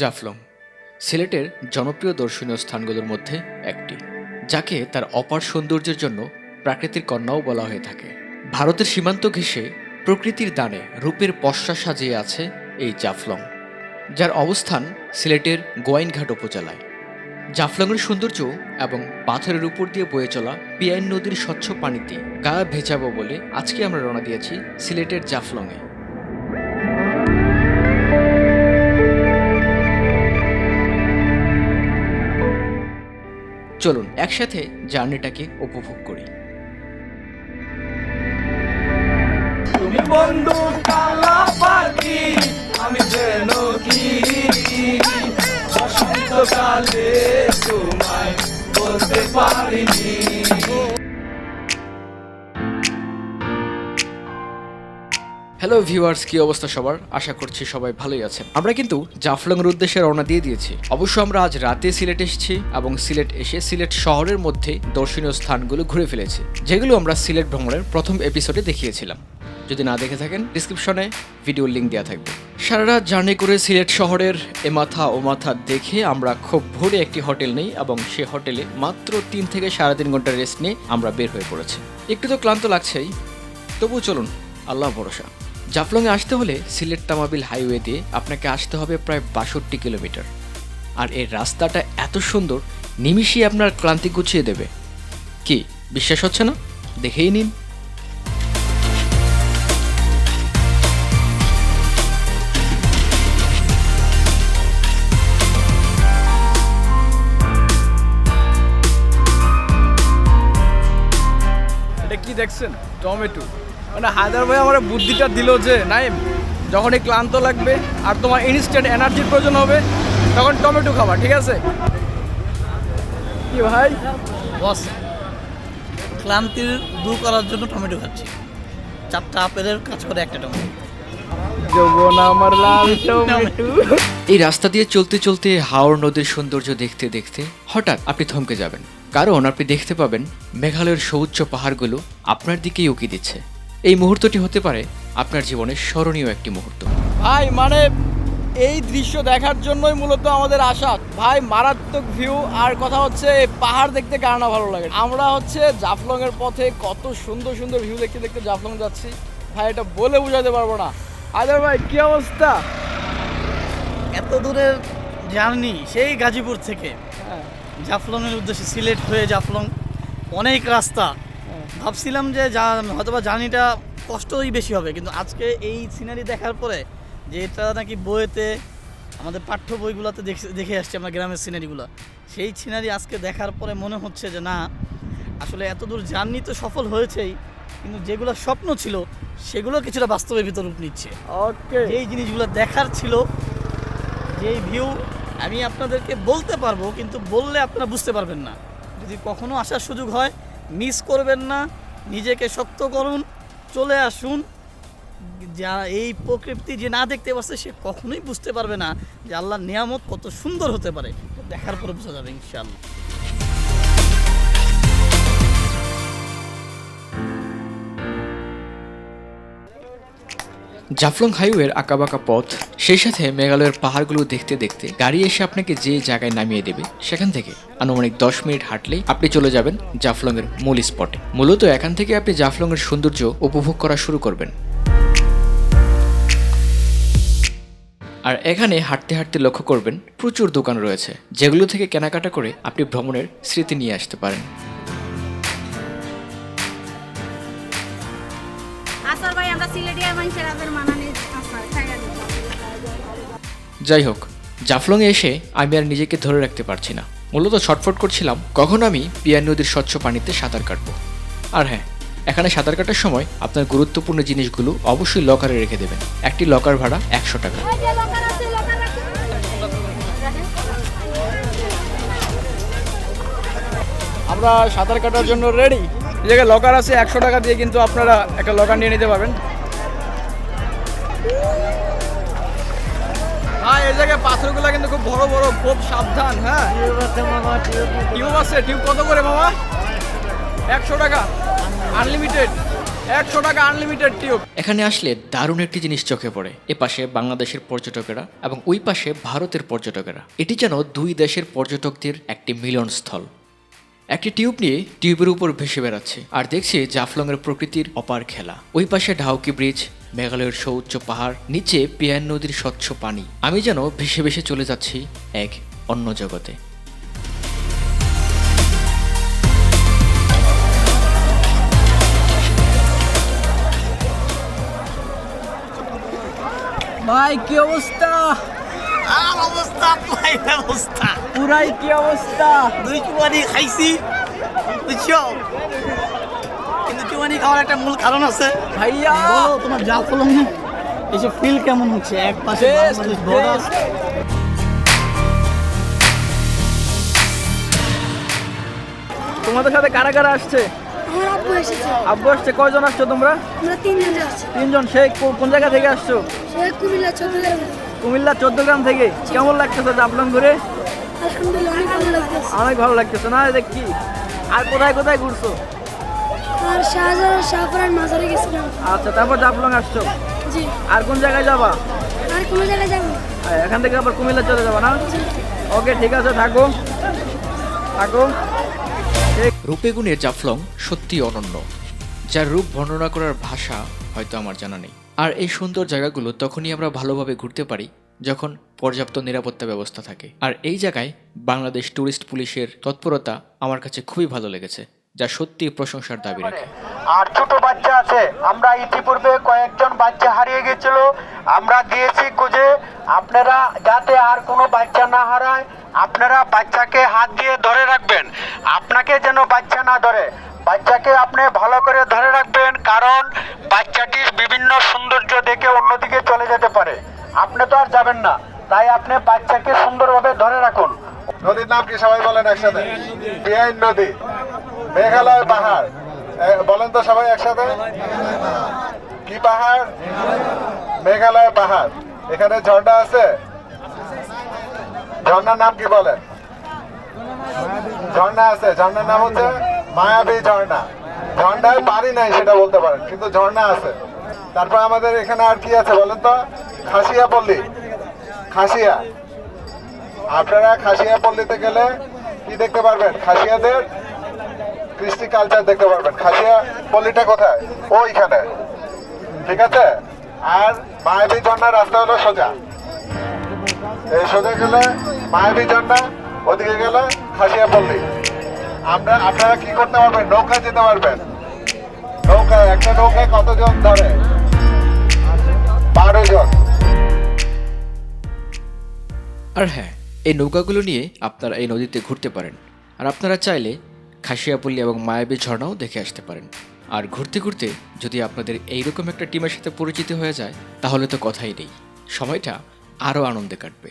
জাফলং, সিলেটের জনপ্রিয় দর্শনীয় স্থানগুলোর মধ্যে একটি, যাকে তার অপার সৌন্দর্যের জন্য প্রাকৃতিক কন্যাও বলা হয়ে থাকে। ভারতের সীমান্ত ঘেঁষে প্রকৃতির দানে রূপের পশ্চা সাজিয়ে আছে এই জাফলং, যার অবস্থান সিলেটের গোয়াইনঘাট উপজেলায়। জাফলংয়ের সৌন্দর্য এবং পাথরের উপর দিয়ে বয়ে চলা পিয়াইন নদীর স্বচ্ছ পানিতে গা ভেজাবো বলে আজকে আমরা রওনা দিয়েছি সিলেটের জাফলংয়ে। চলুন, একসাথে জার্নিটাকে উপভোগ করি। তুমি বন্ধু কালা পাখি আমি যেন কি? বসন্তকালে তোমায় বলতে পারিনি। হ্যালো ভিউয়ার্স কি অবস্থা সবার? আশা করছি সবাই ভালোই আছেন। আমরা কিন্তু জাফলং এর উদ্দেশ্যে রওনা দিয়ে দিয়েছি। অবশ্য আমরা আজ রাতে সিলেট এসেছি এবং সিলেট এসে সিলেট শহরের মধ্যে দর্শনীয় স্থানগুলো ঘুরে ফেলেছি যেগুলো আমরা সিলেট ভ্রমণের প্রথম এপিসোডে দেখিয়েছিলাম। যদি না দেখে থাকেন ডিসক্রিপশনে ভিডিও লিঙ্ক দেওয়া থাকবে। সারা রাত জার্নি করে সিলেট শহরের এ মাথা ও মাথা দেখে আমরা খুব ভোরে একটি হোটেল নেই এবং সে হোটেলে মাত্র তিন থেকে সাড়ে তিন ঘণ্টা রেস্ট নিয়ে আমরা বের হয়ে পড়েছি। একটু তো ক্লান্ত লাগছেই তবু চলুন আল্লাহ ভরসা। জাফলংয়ে আসতে হলে সিলেট তামাবিল হাইওয়ে দিয়ে আপনাকে আসতে হবে প্রায় বাষট্টি কিলোমিটার। আর এর রাস্তাটা এত সুন্দর, নিমিষেই আপনার ক্লান্তি গুছিয়ে দেবে। কি, বিশ্বাস হচ্ছে না? দেখেই নিন। এটা কি দেখছেন? টমেটো। মানে হায়দার ভাই আমার বুদ্ধিটা দিল যে নাইম যখনই ক্লান্ত লাগবে আর তোমার ইনস্ট্যান্ট এনার্জির প্রয়োজন হবে তখন টমেটো খাবা ঠিক আছে? কি ভাই? বস ক্লান্তি দূর করার জন্য টমেটো খাচ্ছি। চারটা আপেলের কাজ করে একটা টমেটো। এই রাস্তা দিয়ে চলতে চলতে হাওড় নদীর সৌন্দর্য দেখতে দেখতে হঠাৎ আপনি থমকে যাবেন। কারণ আপনি দেখতে পাবেন মেঘালয়ের সৌচ্চ পাহাড়গুলো আপনার দিকেই উকি দিচ্ছে। এই মুহূর্তটি হতে পারে আপনার জীবনের স্মরণীয় একটি মুহূর্ত। ভাই মানে এই দৃশ্য দেখার জন্যই মূলত আমাদের আশা। ভাই মারাত্মক ভিউ আর কথা হচ্ছে পাহাড় দেখতে কার না ভালো লাগে। আমরা হচ্ছে জাফলং এর পথে কত সুন্দর সুন্দর ভিউ দেখতে দেখতে জাফলং যাচ্ছি। ভাই এটা বলে বোঝাতে পারব না। আরে ভাই কি অবস্থা? এত দূরের জার্নি সেই গাজীপুর থেকে। হ্যাঁ, জাফলংয়ের উদ্দেশ্যে সিলেট হয়ে জাফলং অনেক রাস্তা। ভাবছিলাম যে যা- হয়তোবা জার্নিটা কষ্টই বেশি হবে কিন্তু আজকে এই সিনারি দেখার পরে যে এটা নাকি বইতে আমাদের পাঠ্য বইগুলোতে দেখে দেখে আসছি আমরা গ্রামের সিনারিগুলো সেই সিনারি আজকে দেখার পরে মনে হচ্ছে যে না আসলে এত দূর জার্নি তো সফল হয়েছেই কিন্তু যেগুলো স্বপ্ন ছিল সেগুলো কিছুটা বাস্তবের ভিতর রূপ নিচ্ছে। ওকে এই জিনিসগুলো দেখার ছিল যেই ভিউ আমি আপনাদেরকে বলতে পারব কিন্তু বললে আপনারা বুঝতে পারবেন না। যদি কখনো আসার সুযোগ হয় মিস করবেন না, নিজেকে শক্ত করুন, চলে আসুন। যা এই প্রকৃতি যে না দেখতে পাচ্ছে, সে কখনোই বুঝতে পারবে না যে আল্লাহর নিয়ামত কত সুন্দর হতে পারে। দেখার পরে বোঝা যাবে ইনশাআল্লাহ। জাফলং হাইওয়ের আঁকাবাঁকা পথ সেই সাথে মেঘালয়ের পাহাড়গুলো দেখতে দেখতে গাড়ি এসে আপনাকে যে জায়গায় নামিয়ে দেবে, সেখান থেকে আনুমানিক দশ মিনিট হাঁটলেই আপনি চলে যাবেন জাফলংয়ের মূল স্পটে। মূলত এখান থেকে আপনি জাফলংয়ের সৌন্দর্য উপভোগ করা শুরু করবেন। আর এখানে হাঁটতে হাঁটতে লক্ষ্য করবেন প্রচুর দোকান রয়েছে, যেগুলো থেকে কেনাকাটা করে আপনি ভ্রমণের স্মৃতি নিয়ে আসতে পারেন। ভাই, আমরা সিলেটিয়া মানুষের আদের যাই হোক, জাফলংয়ে এসে আমি আর নিজেকে ধরে রাখতে পারছি না। মূলত ছটফট করছিলাম, কখন আমি পিয়ার নদীর স্বচ্ছ পানিতে সাঁতার কাটবো। আর হ্যাঁ এখানে সাঁতার কাটার সময় আপনার গুরুত্বপূর্ণ জিনিসগুলো অবশ্যই লকারে রেখে দেবেন। একটি লকার ভাড়া একশো টাকা। আমরা সাঁতার কাটার জন্য রেডি জায়গায় লকার আছে, একশো টাকা দিয়ে কিন্তু আপনারা একটা লকার নিয়ে নিতে পারবেন। এই জায়গায় পাথরগুলো কিন্তু খুব বড় বড়, খুব সাবধান হ্যাঁ? টিউব আছে, টিউব কত করে মামা? একশো টাকা আনলিমিটেড একশো টাকা আনলিমিটেড টিউব। এখানে আসলে দারুণ একটি জিনিস চোখে পড়ে। এ পাশে বাংলাদেশের পর্যটকেরা এবং ওই পাশে ভারতের পর্যটকেরা। এটি যেন দুই দেশের পর্যটকদের একটি মিলন স্থল একটি টিউব নিয়ে টিউবের উপর ভেসে বেড়াচ্ছে আর দেখছি জাফলংয়ের প্রকৃতির অপার খেলা। ওই পাশে ঢাউকি ব্রিজ মেঘালয়ের সৌচ্চ পাহাড় নিচে পিয়ান নদীর স্বচ্ছ পানি। আমি যেন ভেসে ভেসে চলে যাচ্ছি এক অন্য জগতে। ভাই কি অবস্থা? আর অবস্থা পাই অবস্থা। পুরাই কি অবস্থা? দুই চুয়ানি খাইছি বুঝছ? কিন্তু চুয়ানি খাওয়ার একটা মূল কারণ আছে। ভাইয়া! বলো তোমার যা ফলন এসে ফিল কেমন হচ্ছে? এক পাশে। তোমাদের সাথে কারা কারা আসছে? আব্বু আসছে। কয়জন আসছো তোমরা? তিনজন সেই কোন জায়গা থেকে আসছো? কুমিল্লা চোদ্দ গ্রাম থেকে। কেমন লাগতেছে জাফলং ঘুরে? অনেক ভালো লাগতেছে না? দেখি আর কোথায় কোথায় ঘুরছো? আর শাহজাহান শাহপুরান মাজারে গেছিলাম। আচ্ছা তারপর জাফলং আসছো? জি। আর কোন জায়গায় যাবা? আর কোনো জায়গায় যাব এখান থেকে আবার কুমিল্লা চলে যাবা না? ওকে ঠিক আছে থাকো। থাকো। রূপে গুণে জাফলং সত্যি অনন্য। যার রূপ বর্ণনা করার ভাষা হয়তো আমার জানা নেই। আর এই সুন্দর জায়গাগুলো তখনই আমরা ভালোভাবে ঘুরতে পারি যখন পর্যাপ্ত নিরাপত্তা ব্যবস্থা থাকে। আর এই জায়গায় বাংলাদেশ ট্যুরিস্ট পুলিশের তৎপরতা আমার কাছে খুবই ভালো লেগেছে, যা সত্যি প্রশংসার দাবি রাখে। আর ছোট বাচ্চা আছে, আমরা ইতিপূর্বে কয়েকজন বাচ্চা হারিয়ে গেছিল, আমরা দিয়েছি খুঁজে, আপনারা যাতে আর কোনো বাচ্চা না হারায়, আপনারা বাচ্চাকে হাত দিয়ে ধরে রাখবেন, আপনাকে যেন বাচ্চা না ধরে। বাচ্চাকে আপনি ভালো করে ধরে রাখবেন, কারণ বাচ্চাটির বিভিন্ন সৌন্দর্য দেখে অন্যদিকে যাবেন না। তাই আপনি বাচ্চাকে সুন্দরভাবে ধরে রাখুন। নদীর নাম কি সবাই বলেন একসাথে? বিআইন নদী। মেঘালয় পাহাড়। বলেন তো সবাই একসাথে। কি পাহাড়? মেঘালয় পাহাড়। এখানে ঝর্ণা আছে? ঝর্ণার নাম কি বলেন? ঝর্ণা আছে। ঝর্ণার নাম হচ্ছে মায়াবী ঝর্ণা। ঝর্ণায় পারি নাই সেটা বলতে পারেন, কিন্তু ঝর্ণা আছে। তারপর আমাদের এখানে আর কি আছে বলেন তো? খাসিয়া পল্লী খাসিয়া। আপনারা খাসিয়া পল্লীতে গেলে কি দেখতে পারবেন? খাসিয়াদের কৃষ্টি কালচার দেখতে পারবেন। খাসিয়া পল্লীটা কোথায়? ওইখানে ঠিক আছে? আর মায়াবী ঝর্ণার রাস্তা হলো সোজা। এই সোজা গেলে মায়াবী ঝর্ণা, ওদিকে গেলে খাসিয়া পল্লী। আমরা, আপনারা কি করতে পারবেন? নৌকা যেতে পারবেন। নৌকা একটা নৌকায় কতজন ধরে? বারো জন। আর হ্যাঁ এই নৌকাগুলো নিয়ে আপনারা এই নদীতে ঘুরতে পারেন। আর আপনারা চাইলে খাসিয়াপল্লী এবং মায়াবী ঝর্ণাও দেখে আসতে পারেন। আর ঘুরতে ঘুরতে যদি আপনাদের এইরকম একটা টিমের সাথে পরিচিত হয়ে যায়, তাহলে তো কথাই নেই। সময়টা আরও আনন্দে কাটবে।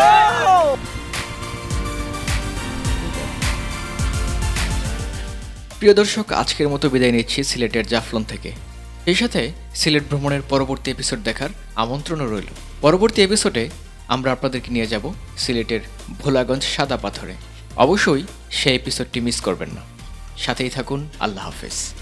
প্রিয় দর্শক, আজকের মতো বিদায় নিচ্ছি সিলেটের জাফলন থেকে। সেই সাথে সিলেট ভ্রমণের পরবর্তী এপিসোড দেখার আমন্ত্রণও রইল। পরবর্তী এপিসোডে আমরা আপনাদেরকে নিয়ে যাব সিলেটের ভোলাগঞ্জ সাদা পাথরে। অবশ্যই সেই এপিসোডটি মিস করবেন না। সাথেই থাকুন, আল্লাহ হাফেজ।